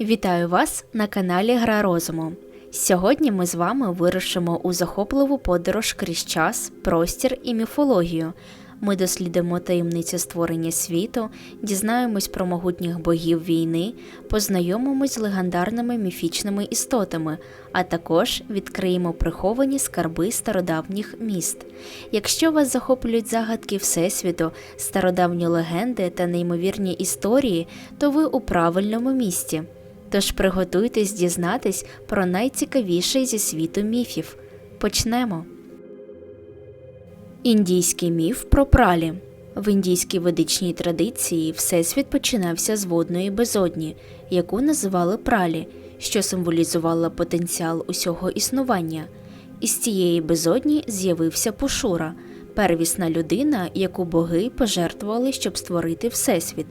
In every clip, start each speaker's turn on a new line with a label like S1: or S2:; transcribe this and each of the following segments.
S1: Вітаю вас на каналі Гра Розуму. Сьогодні ми з вами вирушимо у захопливу подорож крізь час, простір і міфологію. Ми дослідимо таємниці створення світу, дізнаємось про могутніх богів війни, познайомимось з легендарними міфічними істотами, а також відкриємо приховані скарби стародавніх міст. Якщо вас захоплюють загадки Всесвіту, стародавні легенди та неймовірні історії, то ви у правильному місці. Тож приготуйтесь дізнатись про найцікавіший зі світу міфів. Почнемо. Індійський міф про пралі. В індійській ведичній традиції всесвіт починався з водної безодні, яку називали пралі, що символізувала потенціал усього існування. Із цієї безодні з'явився Пушура, первісна людина, яку боги пожертвували, щоб створити всесвіт.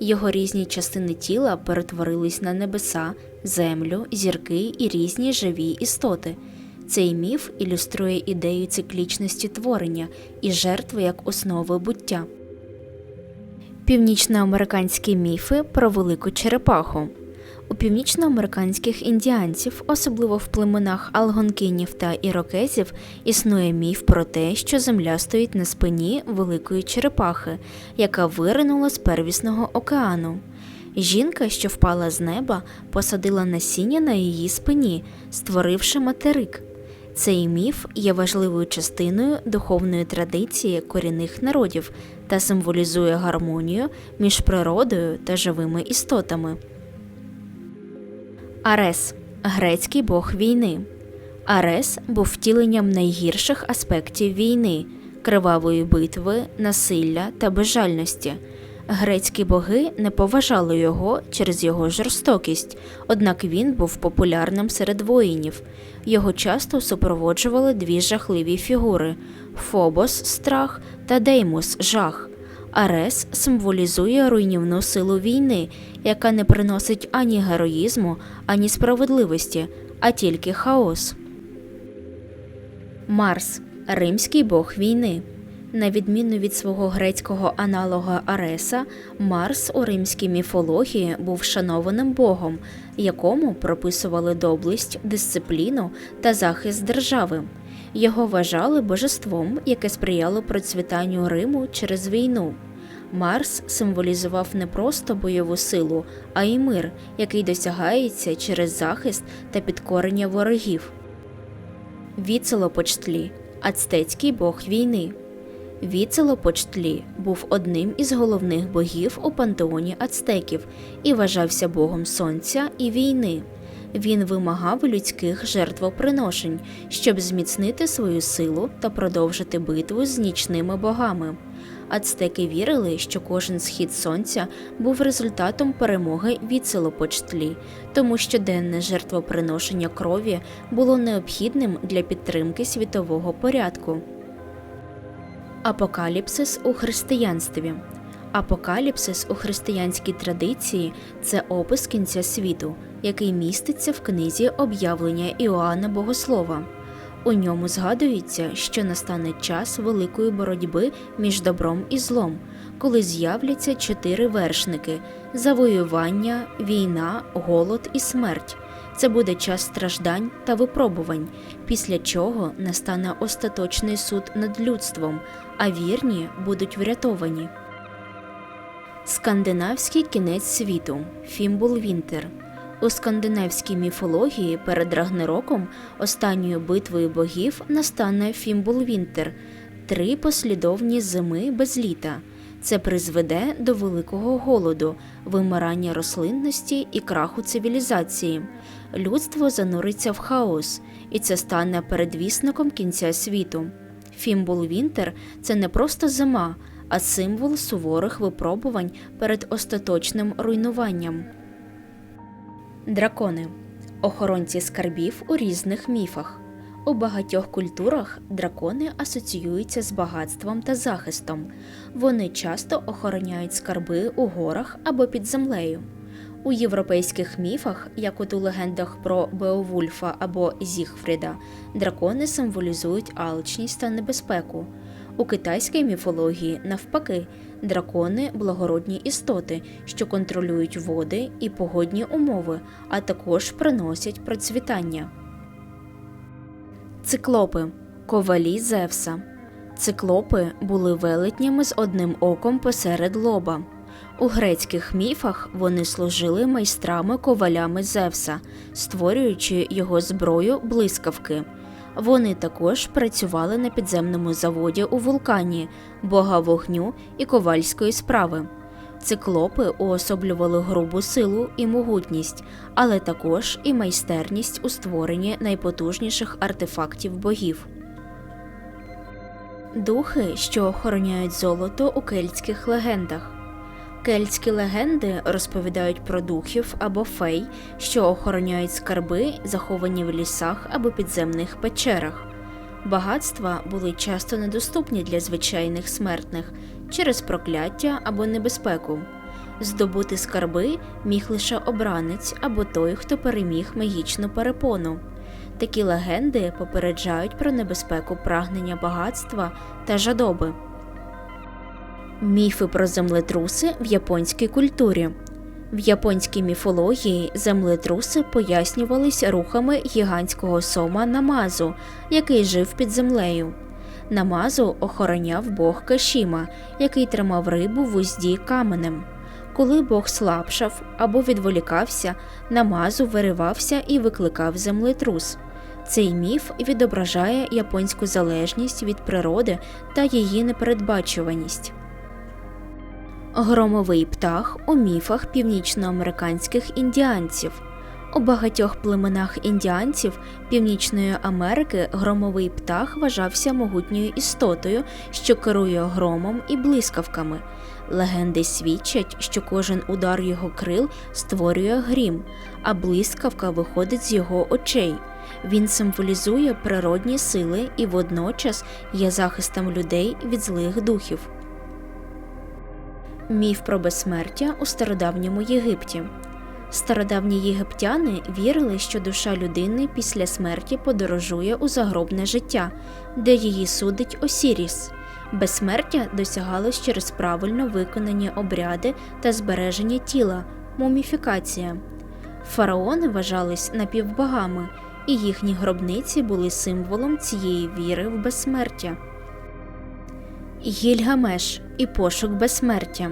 S1: Його різні частини тіла перетворились на небеса, землю, зірки і різні живі істоти. Цей міф ілюструє ідею циклічності творення і жертви як основи буття. Північноамериканські міфи про велику черепаху. У північноамериканських індіанців, особливо в племенах алгонкинів та ірокезів, існує міф про те, що земля стоїть на спині великої черепахи, яка виринула з первісного океану. Жінка, що впала з неба, посадила насіння на її спині, створивши материк. Цей міф є важливою частиною духовної традиції корінних народів та символізує гармонію між природою та живими істотами. Арес грецький бог війни. Арес був втіленням найгірших аспектів війни, кривавої битви, насилля та безжальності. Грецькі боги не поважали його через його жорстокість, однак він був популярним серед воїнів. Його часто супроводжували дві жахливі фігури Фобос страх та Деймос жах. Арес символізує руйнівну силу війни, яка не приносить ані героїзму, ані справедливості, а тільки хаос. Марс римський бог війни. На відміну від свого грецького аналога Ареса, Марс у римській міфології був шанованим богом, якому прописували доблесть, дисципліну та захист держави. Його вважали божеством, яке сприяло процвітанню Риму через війну. Марс символізував не просто бойову силу, а й мир, який досягається через захист та підкорення ворогів. Віцелопочтлі ацтецький бог війни. Віцелопочтлі був одним із головних богів у пантеоні ацтеків і вважався богом сонця і війни. Він вимагав людських жертвоприношень, щоб зміцнити свою силу та продовжити битву з нічними богами. Ацтеки вірили, що кожен схід сонця був результатом перемоги Віцелопочтлі, тому щоденне жертвоприношення крові було необхідним для підтримки світового порядку. Апокаліпсис у християнстві. Апокаліпсис у християнській традиції це опис кінця світу, який міститься в книзі об'явлення Іоанна Богослова. У ньому згадується, що настане час великої боротьби між добром і злом, коли з'являться чотири вершники: завоювання, війна, голод і смерть. Це буде час страждань та випробувань, після чого настане остаточний суд над людством, а вірні будуть врятовані. Скандинавський кінець світу Фімбул Вінтер у скандинавській міфології перед Рагнероком, останньою битвою богів, настане Фімбулвінтер – три послідовні зими без літа. Це призведе до великого голоду, вимирання рослинності і краху цивілізації. Людство зануриться в хаос, і це стане передвісником кінця світу. Фімбулвінтер – це не просто зима, а символ суворих випробувань перед остаточним руйнуванням. Дракони охоронці скарбів у різних міфах. У багатьох культурах дракони асоціюються з багатством та захистом. Вони часто охороняють скарби у горах або під землею. У європейських міфах, як от у легендах про Беовульфа або Зігфріда, дракони символізують алчність та небезпеку. У китайській міфології, навпаки, дракони благородні істоти, що контролюють води і погодні умови, а також приносять процвітання. Циклопи ковалі Зевса. Циклопи були велетнями з одним оком посеред лоба. У грецьких міфах вони служили майстрами ковалями Зевса, створюючи його зброю блискавки. Вони також працювали на підземному заводі у вулкані, бога вогню і ковальської справи. Циклопи уособлювали грубу силу і могутність, але також і майстерність у створенні найпотужніших артефактів богів. Духи, що охороняють золото у кельтських легендах. Кельтські легенди розповідають про духів або фей, що охороняють скарби, заховані в лісах або підземних печерах. Багатства були часто недоступні для звичайних смертних через прокляття або небезпеку. Здобути скарби міг лише обранець або той, хто переміг магічну перепону. Такі легенди попереджають про небезпеку прагнення багатства та жадоби. Міфи про землетруси в японській культурі. В японській міфології землетруси пояснювались рухами гігантського сома Намазу, який жив під землею. Намазу охороняв бог Кашіма, який тримав рибу в узді каменем. Коли бог слабшав або відволікався, Намазу виривався і викликав землетрус. Цей міф відображає японську залежність від природи та її непередбачуваність. Громовий птах у міфах північноамериканських індіанців. У багатьох племенах індіанців Північної Америки громовий птах вважався могутньою істотою, що керує громом і блискавками. Легенди свідчать, що кожен удар його крил створює грім, а блискавка виходить з його очей. Він символізує природні сили і водночас є захистом людей від злих духів. Міф про безсмертя у стародавньому Єгипті. Стародавні єгиптяни вірили, що душа людини після смерті подорожує у загробне життя, де її судить Осіріс. Безсмертя досягалось через правильно виконані обряди та збереження тіла, муміфікація. Фараони вважались напівбогами, і їхні гробниці були символом цієї віри в безсмертя. Гільгамеш і пошук безсмертя.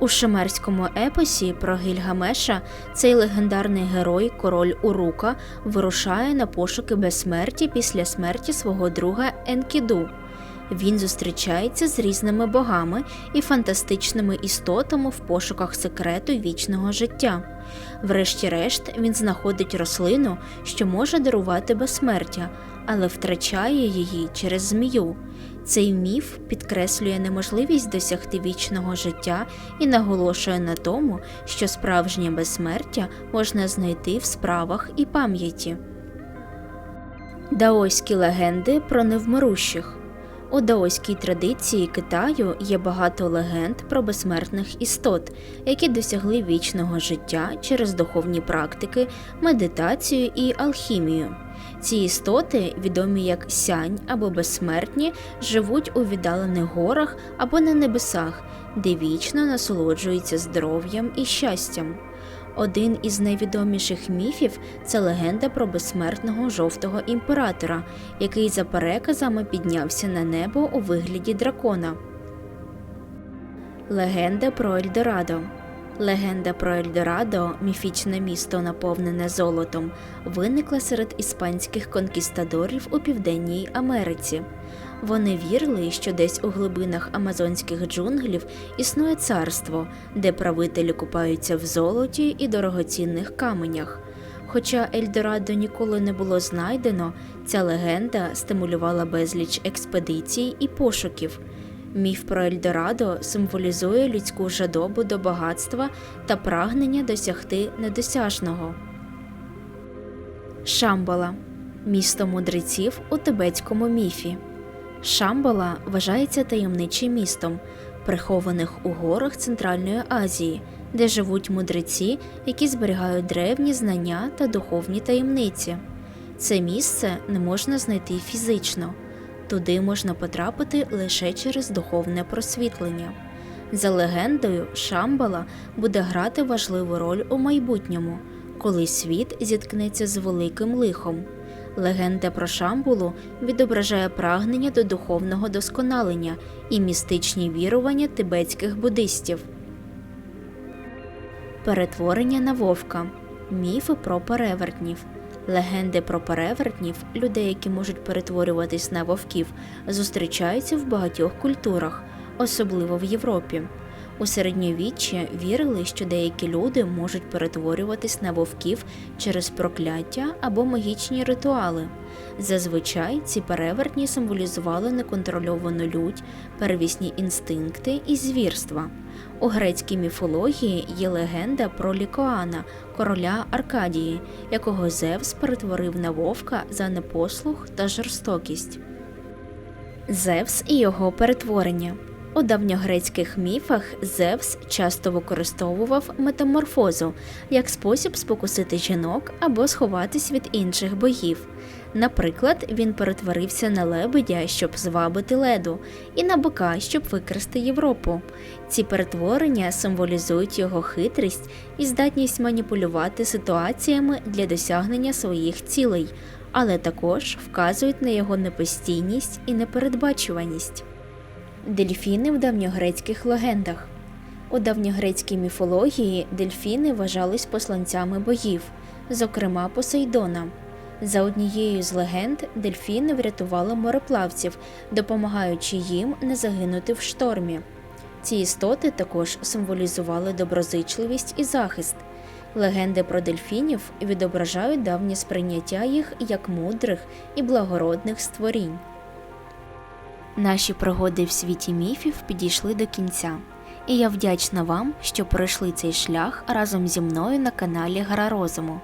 S1: У шумерському епосі про Гільгамеша цей легендарний герой, король Урука, вирушає на пошуки безсмерті після смерті свого друга Енкіду. Він зустрічається з різними богами і фантастичними істотами в пошуках секрету вічного життя. Врешті-решт, він знаходить рослину, що може дарувати безсмертя, але втрачає її через змію. Цей міф підкреслює неможливість досягти вічного життя і наголошує на тому, що справжнє безсмертя можна знайти в справах і пам'яті. Даоські легенди про невмирущих. У даоській традиції Китаю є багато легенд про безсмертних істот, які досягли вічного життя через духовні практики, медитацію і алхімію. Ці істоти, відомі як сянь або безсмертні, живуть у віддалених горах або на небесах, де вічно насолоджуються здоров'ям і щастям. Один із найвідоміших міфів це легенда про безсмертного жовтого імператора, який за переказами піднявся на небо у вигляді дракона. Легенда про Ельдорадо Легенда про Ельдорадо, міфічне місто, наповнене золотом, виникла серед іспанських конкістадорів у Південній Америці. Вони вірили, що десь у глибинах амазонських джунглів існує царство, де правителі купаються в золоті і дорогоцінних каменях. Хоча Ельдорадо ніколи не було знайдено, ця легенда стимулювала безліч експедицій і пошуків. Міф про Ельдорадо символізує людську жадобу до багатства та прагнення досягти недосяжного. Шамбала місто мудреців у тибетському міфі. Шамбала вважається таємничим містом, прихованих у горах Центральної Азії, де живуть мудреці, які зберігають древні знання та духовні таємниці. Це місце не можна знайти фізично. Туди можна потрапити лише через духовне просвітлення. За легендою, Шамбала буде грати важливу роль у майбутньому, коли світ зіткнеться з великим лихом. Легенда про Шамбулу відображає прагнення до духовного досконалення і містичні вірування тибетських буддистів. Перетворення на вовка. Міфи про перевертнів. Легенди про перевертнів, людей, які можуть перетворюватись на вовків, зустрічаються в багатьох культурах, особливо в Європі. У середньовіччі вірили, що деякі люди можуть перетворюватись на вовків через прокляття або магічні ритуали. Зазвичай ці перевертні символізували неконтрольовану лють, первісні інстинкти і звірства. У грецькій міфології є легенда про Лікоана, короля Аркадії, якого Зевс перетворив на вовка за непослух та жорстокість. Зевс і його перетворення. У давньогрецьких міфах Зевс часто використовував метаморфозу як спосіб спокусити жінок або сховатись від інших богів. Наприклад, він перетворився на лебедя, щоб звабити леду, і на бика, щоб викрасти Європу. Ці перетворення символізують його хитрість і здатність маніпулювати ситуаціями для досягнення своїх цілей, але також вказують на його непостійність і непередбачуваність. Дельфіни в давньогрецьких легендах. У давньогрецькій міфології дельфіни вважались посланцями богів, зокрема Посейдона. За однією з легенд, дельфіни врятували мореплавців, допомагаючи їм не загинути в штормі. Ці істоти також символізували доброзичливість і захист. Легенди про дельфінів відображають давнє сприйняття їх як мудрих і благородних створінь. Наші пригоди в світі міфів підійшли до кінця, і я вдячна вам, що пройшли цей шлях разом зі мною на каналі Гра Розуму.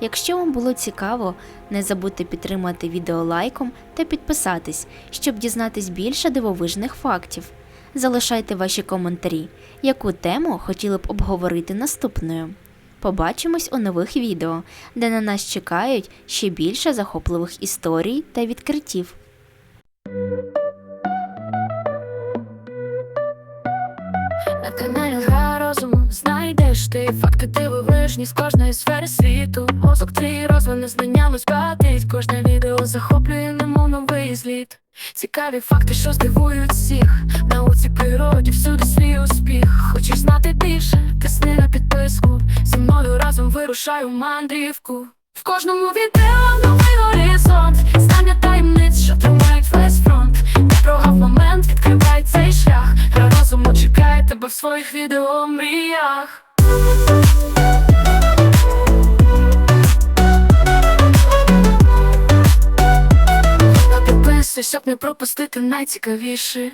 S1: Якщо вам було цікаво, не забудьте підтримати відео лайком та підписатись, щоб дізнатись більше дивовижних фактів. Залишайте ваші коментарі, яку тему хотіли б обговорити наступною. Побачимось у нових відео, де на нас чекають ще більше захопливих історій та відкриттів.
S2: На каналі Гра розуму знайдеш ти факти дивовижні з кожної сфери світу. Мозок твій розвине знаннями збагатить Кожне відео захоплює немов новий зліт. Цікаві факти, що здивують всіх. Науці природі всюди свій успіх. Хочеш знати більше? Тисни на підписку. Зі мною разом вирушаю мандрівку. В кожному відео новий горизонт. Знання таємниць, що тримають весь фронт. Не прогав момент, своїх відео мріях. Підписуй, щоб не пропустити найцікавіше.